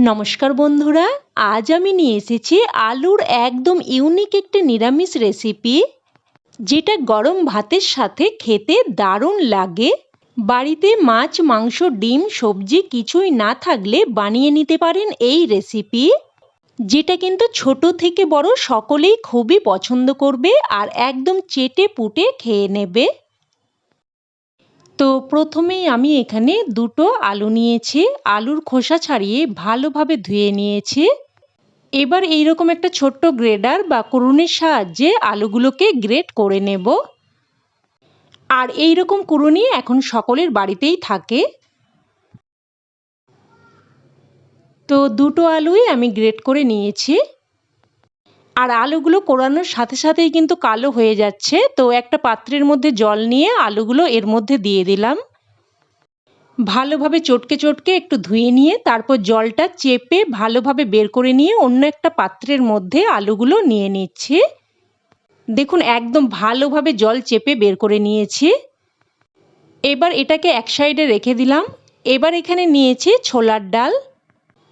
নমস্কার বন্ধুরা, আজ আমি নিয়ে এসেছি আলুর একদম ইউনিক একটি নিরামিষ রেসিপি যেটা গরম ভাতের সাথে খেতে দারুণ লাগে। বাড়িতে মাছ, মাংস, ডিম, সবজি কিছুই না থাকলে বানিয়ে নিতে পারেন এই রেসিপি যেটা কিন্তু ছোট থেকে বড় সকলেই খুবই পছন্দ করবে আর একদম চেটে পুটে খেয়ে নেবে। তো প্রথমেই আমি এখানে দুটো আলু নিয়েছি। আলুর খোসা ছাড়িয়ে ভালোভাবে ধুয়ে নিয়েছি। এবার এইরকম একটা ছোট্ট গ্রেডার বা কুরুনির সাহায্যে আলুগুলোকে গ্রেড করে নেব। আর এই রকম কুরুনি এখন সকলের বাড়িতেই থাকে। তো দুটো আলুই আমি গ্রেড করে নিয়েছি। আর আলুগুলো কোরানোর সাথে সাথেই কিন্তু কালো হয়ে যাচ্ছে। তো একটা পাত্রের মধ্যে জল নিয়ে আলুগুলো এর মধ্যে দিয়ে দিলাম। ভালোভাবে চটকে চটকে একটু ধুয়ে নিয়ে তারপর জলটা চেপে ভালোভাবে বের করে নিয়ে অন্য একটা পাত্রের মধ্যে আলুগুলো নিয়ে নিচ্ছি। দেখুন, একদম ভালোভাবে জল চেপে বের করে নিয়েছি। এবার এটাকে এক সাইডে রেখে দিলাম। এবার এখানে নিয়েছি ছোলার ডাল।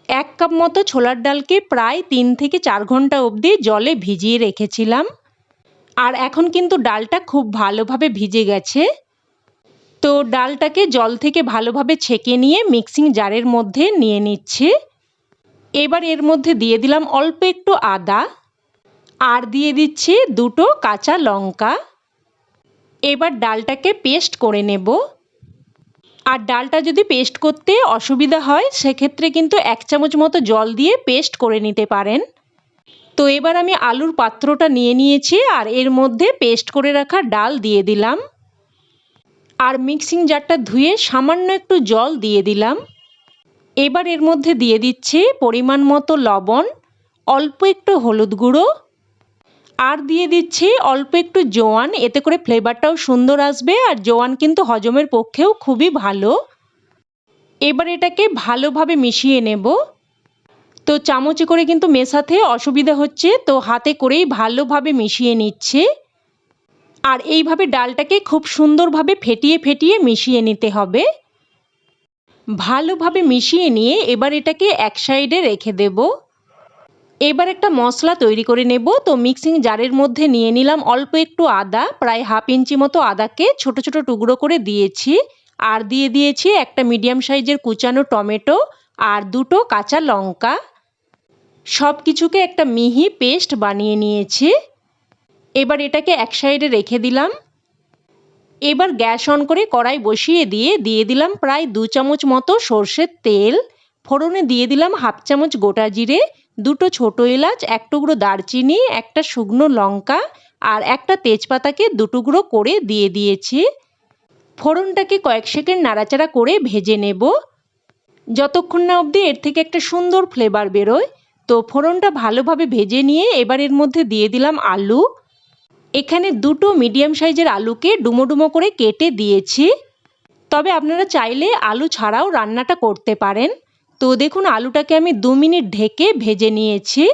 এক কাপ মতো ছোলার ডালকে প্রায় তিন থেকে চার ঘণ্টা অবধি জলে ভিজিয়ে রেখেছিলাম। আর এখন কিন্তু ডালটা খুব ভালোভাবে ভিজে গেছে। তো ডালটাকে জল থেকে ভালোভাবে ছেঁকে নিয়ে মিক্সিং জারের মধ্যে নিয়ে নিচ্ছি। এবার এর মধ্যে দিয়ে দিলাম অল্প একটু আদা। আর দিয়ে দিচ্ছি দুটো কাঁচা লঙ্কা। এবার ডালটাকে পেস্ট করে নেব। আর ডালটা যদি পেস্ট করতে অসুবিধা হয়, সেক্ষেত্রে কিন্তু এক চামচ মতো জল দিয়ে পেস্ট করে নিতে পারেন। তো এবার আমি আলুর পাত্রটা নিয়ে নিয়েছি আর এর মধ্যে পেস্ট করে রাখা ডাল দিয়ে দিলাম। আর মিক্সিং জারটা ধুয়ে সামান্য একটু জল দিয়ে দিলাম। এবার এর মধ্যে দিয়ে দিচ্ছি পরিমাণ মতো লবণ, অল্প একটু হলুদ গুঁড়ো আর দিয়ে দিচ্ছি অল্প একটু জোয়ান, এতে করে ফ্লেভারটাও সুন্দর আসবে আর জোয়ান কিন্তু হজমের পক্ষেও খুবই ভালো। এবার এটাকে ভালোভাবে মিশিয়ে নেব। তো চামচে করে কিন্তু মেশাতে অসুবিধা হচ্ছে, তো হাতে করেই ভালোভাবে মিশিয়ে নিচ্ছে। আর এইভাবে ডালটাকে খুব সুন্দরভাবে ফেটিয়ে ফেটিয়ে মিশিয়ে নিতে হবে। ভালোভাবে মিশিয়ে নিয়ে এবার এটাকে এক সাইডে রেখে দেবো। এবার একটা মশলা তৈরি করে নেব। তো মিক্সিং জারের মধ্যে নিয়ে নিলাম অল্প একটু আদা, প্রায় হাফ ইঞ্চি মতো আদাকে ছোট ছোট টুকরো করে দিয়েছি। আর দিয়ে দিয়েছি একটা মিডিয়াম সাইজের কুচানো টমেটো আর দুটো কাঁচা লঙ্কা। সব কিছুকে একটা মিহি পেস্ট বানিয়ে নিয়েছি। এবার এটাকে এক সাইডে রেখে দিলাম। এবার গ্যাস অন করে কড়াই বসিয়ে দিয়ে দিয়ে দিলাম প্রায় দু চামচ মতো সর্ষের তেল। ফোড়নে দিয়ে দিলাম হাফ চামচ গোটা জিরে, দুটো ছোটো এলাচ, এক টুকরো দারচিনি, একটা শুকনো লঙ্কা আর একটা তেজপাতাকে দুটুকরো করে দিয়ে দিয়েছি। ফোড়নটাকে কয়েক সেকেন্ড নাড়াচাড়া করে ভেজে নেব। যতক্ষণ না অবধি এর থেকে একটা সুন্দর ফ্লেভার বেরোয়, তো ফোড়নটা ভালোভাবে ভেজে নিয়ে এবার এর মধ্যে দিয়ে দিলাম আলু। এখানে দুটো মিডিয়াম সাইজের আলুকে ডুমো ডুমো করে কেটে দিয়েছি। তবে আপনারা চাইলে আলু ছাড়াও রান্নাটা করতে পারেন। তো দেখুন, আলুটাকে আমি দু মিনিট ঢেকে ভেজে নিয়েছি।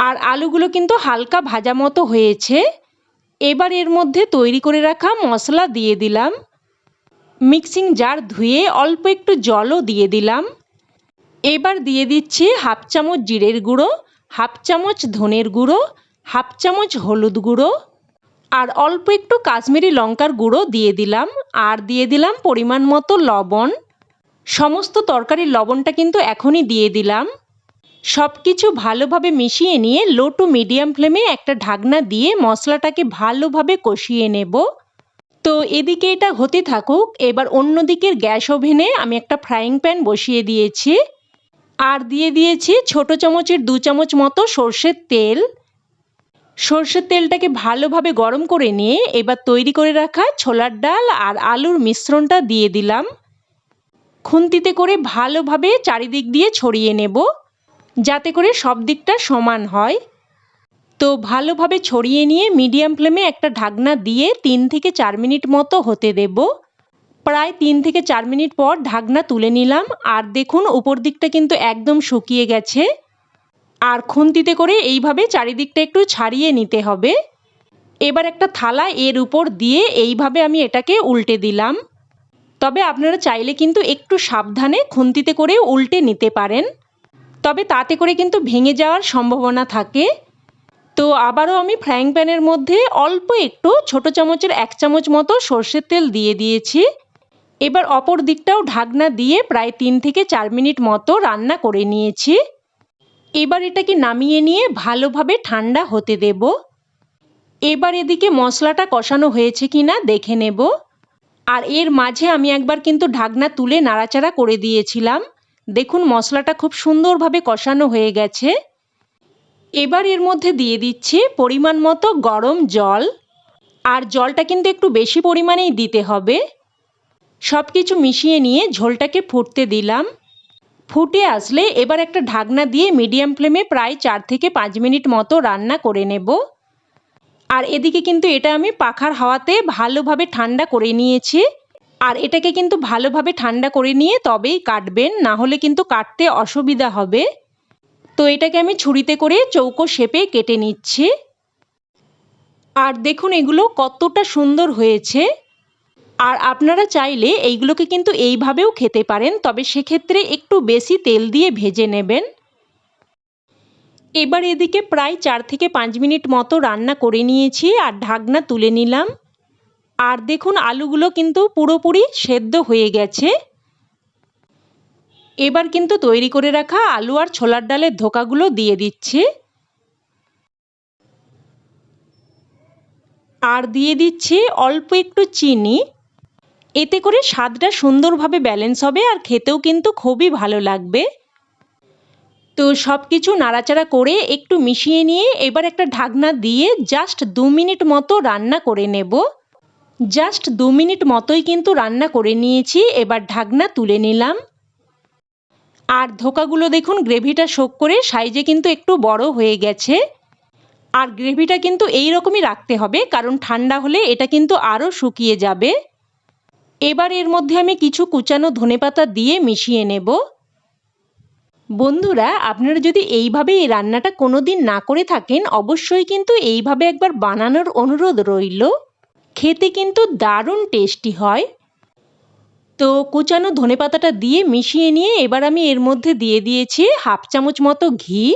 আর আলুগুলো কিন্তু হালকা ভাজা মতো হয়েছে। এবার এর মধ্যে তৈরি করে রাখা মশলা দিয়ে দিলাম। মিক্সিং জার ধুয়ে অল্প একটু জলও দিয়ে দিলাম। এবার দিয়ে দিচ্ছি হাফ চামচ জিরের গুঁড়ো, হাফ চামচ ধনের গুঁড়ো, হাফ চামচ হলুদ গুঁড়ো, আর অল্প একটু কাশ্মীরি লঙ্কার গুঁড়ো দিয়ে দিলাম। আর দিয়ে দিলাম পরিমাণ মতো লবণ। সমস্ত তরকারির লবণটা কিন্তু এখনই দিয়ে দিলাম। সব কিছু ভালোভাবে মিশিয়ে নিয়ে লো টু মিডিয়াম ফ্লেমে একটা ঢাকনা দিয়ে মশলাটাকে ভালোভাবে কষিয়ে নেব। তো এদিকে এটা হতে থাকুক, এবার অন্য দিকের গ্যাস ওভেনে আমি একটা ফ্রাইং প্যান বসিয়ে দিয়েছি। আর দিয়ে দিয়েছি ছোট চামচের দু চামচ মতো সর্ষের তেল। সর্ষের তেলটাকে ভালোভাবে গরম করে নিয়ে এবার তৈরি করে রাখা ছোলার ডাল আর আলুর মিশ্রণটা দিয়ে দিলাম। খুন্তিতে করে ভালোভাবে চারিদিক দিয়ে ছড়িয়ে নেব, যাতে করে সব দিকটা সমান হয়। তো ভালোভাবে ছড়িয়ে নিয়ে মিডিয়াম ফ্লেমে একটা ঢাকনা দিয়ে তিন থেকে চার মিনিট মতো হতে দেব। প্রায় তিন থেকে চার মিনিট পর ঢাকনা তুলে নিলাম, আর দেখুন উপর দিকটা কিন্তু একদম শুকিয়ে গেছে। আর খুন্তিতে করে এইভাবে চারিদিকটা একটু ছাড়িয়ে নিতে হবে। এবার একটা থালা এর উপর দিয়ে এইভাবে আমি এটাকে উল্টে দিলাম। তবে আপনারা চাইলে কিন্তু একটু সাবধানে খুন্তিতে করে উল্টে নিতে পারেন। তবে তাতে করে কিন্তু ভেঙে যাওয়ার সম্ভাবনা থাকে। তো আবারও আমি ফ্রাইং প্যানের মধ্যে অল্প একটু ছোট চামচের এক চামচ মতো সর্ষের তেল দিয়ে দিয়েছি। এবার অপর দিকটাও ঢাকনা দিয়ে প্রায় তিন থেকে চার মিনিট মতো রান্না করে নিয়েছি। এবার এটাকে নামিয়ে নিয়ে ভালোভাবে ঠান্ডা হতে দেব। এবার এদিকে মশলাটা কষানো হয়েছে কি না দেখে নেব। আর এর মাঝে আমি একবার কিন্তু ঢাকনা তুলে নাড়াচাড়া করে দিয়েছিলাম। দেখুন, মশলাটা খুব সুন্দরভাবে কষানো হয়ে গেছে। এবার এর মধ্যে দিয়ে দিচ্ছি পরিমাণ মতো গরম জল। আর জলটা কিন্তু একটু বেশি পরিমাণেই দিতে হবে। সব কিছু মিশিয়ে নিয়ে ঝোলটাকে ফুটতে দিলাম। ফুটে আসলে এবার একটা ঢাকনা দিয়ে মিডিয়াম ফ্লেমে প্রায় চার থেকে পাঁচ মিনিট মতো রান্না করে নেব। আর এদিকে কিন্তু এটা আমি পাখার হাওয়াতে ভালোভাবে ঠান্ডা করে নিয়েছি। আর এটাকে কিন্তু ভালোভাবে ঠান্ডা করে নিয়ে তবেই কাটবেন, না হলে কিন্তু কাটতে অসুবিধা হবে। তো এটাকে আমি ছুরিতে করে চৌকো শেপে কেটে নিচ্ছি। আর দেখুন এগুলো কতটা সুন্দর হয়েছে। আর আপনারা চাইলে এইগুলোকে কিন্তু এইভাবেও খেতে পারেন, তবে সেক্ষেত্রে একটু বেশি তেল দিয়ে ভেজে নেবেন। এবার এদিকে প্রায় চার থেকে পাঁচ মিনিট মতো রান্না করে নিয়েছি আর ঢাকনা তুলে নিলাম। আর দেখুন, আলুগুলো কিন্তু পুরোপুরি সেদ্ধ হয়ে গেছে। এবার কিন্তু তৈরি করে রাখা আলু আর ছোলার ডালের ধোকাগুলো দিয়ে দিচ্ছি। আর দিয়ে দিচ্ছি অল্প একটু চিনি। এতে করে স্বাদটা সুন্দরভাবে ব্যালেন্স হবে আর খেতেও কিন্তু খুবই ভালো লাগবে। তো সব কিছু নাড়াচাড়া করে একটু মিশিয়ে নিয়ে এবার একটা ঢাকনা দিয়ে জাস্ট দু মিনিট মতো রান্না করে নেব। জাস্ট দু মিনিট মতোই কিন্তু রান্না করে নিয়েছি, এবার ঢাকনা তুলে নিলাম। আর ধোকাগুলো দেখুন, গ্রেভিটা শোক করে সাইজে কিন্তু একটু বড় হয়ে গেছে। আর গ্রেভিটা কিন্তু এই রকমই রাখতে হবে, কারণ ঠান্ডা হলে এটা কিন্তু আরও শুকিয়ে যাবে। এবার এর মধ্যে আমি কিছু কুচানো ধনেপাতা দিয়ে মিশিয়ে নেব। বন্ধুরা, আপনারা যদি এইভাবে এই রান্নাটা কোনো দিন না করে থাকেন, অবশ্যই কিন্তু এইভাবে একবার বানানোর অনুরোধ রইল। খেতে কিন্তু দারুণ টেস্টি হয়। তো কুচানো ধনেপাতাটা দিয়ে মিশিয়ে নিয়ে এবার আমি এর মধ্যে দিয়ে দিয়েছি হাফ চামচ মতো ঘি।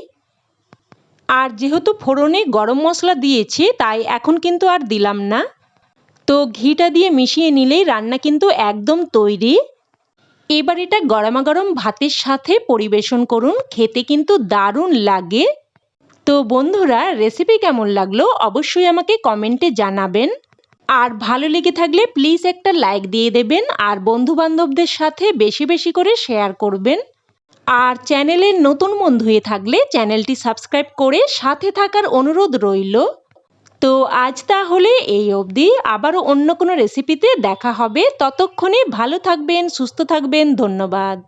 আর যেহেতু ফোড়নে গরম মশলা দিয়েছি, তাই এখন কিন্তু আর দিলাম না। তো ঘিটা দিয়ে মিশিয়ে নিলেই রান্না কিন্তু একদম তৈরি। এবার এটা গরমা গরম ভাতের সাথে পরিবেশন করুন, খেতে কিন্তু দারুণ লাগে। তো বন্ধুরা রেসিপি কেমন লাগল অবশ্যই আমাকে কমেন্টে জানাবেন। আর ভালো লেগে থাকলে প্লিজ একটা লাইক দিয়ে দেবেন আর বন্ধু বান্ধবদের সাথে বেশি বেশি করে শেয়ার করবেন। আর চ্যানেলের নতুন বন্ধু হয়ে থাকলে চ্যানেলটি সাবস্ক্রাইব করে সাথে থাকার অনুরোধ রইল। তো আজ তাহলে এই অবধি। আবারও অন্য কোনো রেসিপিতে দেখা হবে। ততক্ষণে ভালো থাকবেন, সুস্থ থাকবেন। ধন্যবাদ।